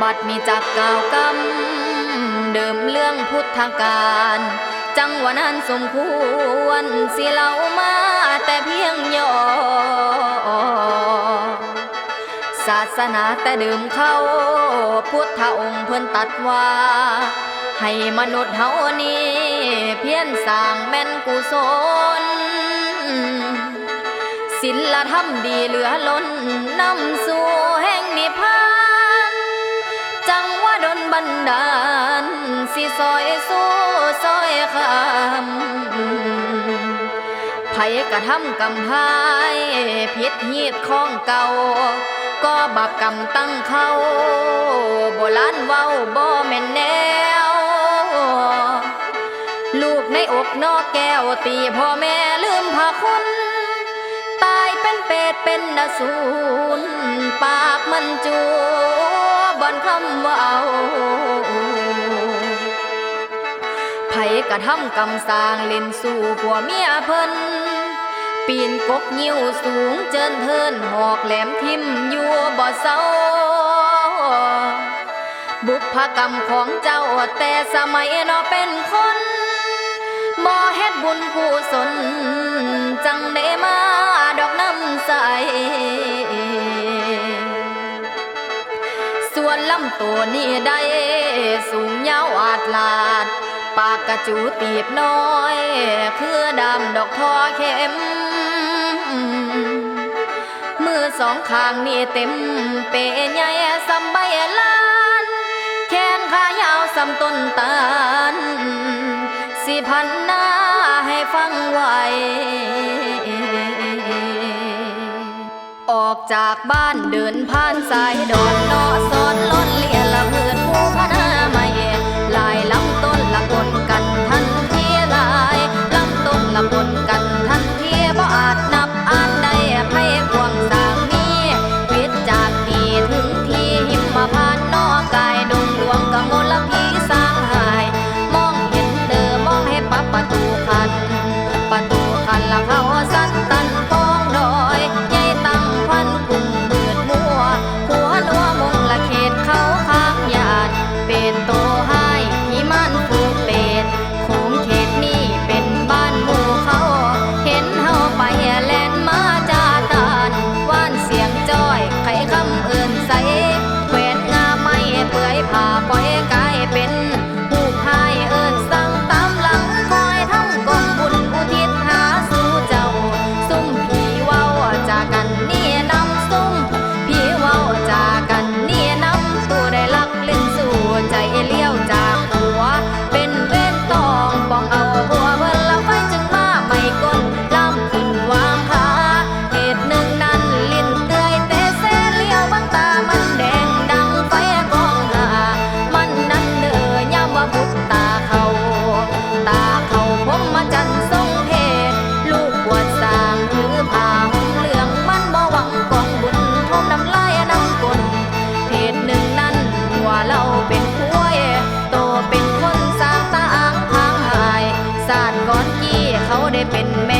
บัดมีจักกล่าวกำเดิมเรื่องพุทธการ จังหวะนั้นสมควรสิเล่ามาแต่เพียงย่อศาสนาแต่เดิมเข้า พุทธองค์เพิ่นตัดว่า ให้มนุษย์เฮานี้เพียรสร้างแม่นกุศลศิลธรรมดีเหลือล้นนำสู่แห่งนิพพาน นบันดาลสิซอยสู้ซอยคำไผกระทำกำพายผิดฮีดของเก่า ก็บาปกรรมตั้งเขาโบราณเว้าบ่แม่นแนว ลูกในอกนอกแก้วตีพ่อแม่ลืมพาคุณตายเป็นเป็ดเป็นนสูนปากมันจู กระทำกรรมสร้างเล่นสู่ผัวเมียเพิ่นปีนกกยิ้วสูงเจินเทินหอกแหลมทิมอยู่บ่เศร้า บุพกรรมของเจ้าแต่สมัยนอเป็นคนบ่เฮ็ดบุญกุศลจังได้มาดอกน้ำใส ส่วนลำตัวนี่ได้สูงยาวอาดลาด ปากกระจูตีบน้อย คือดำดอกทอเข็ม มือสองข้างนี่เต็ม เปยใหญ่สำใบลาน แขนขายาวสำต้นตาลสิพันหน้าให้ฟังไวออกจากบ้านเดินผ่านสายดอนนอสอนล้น ได้เป็นแม่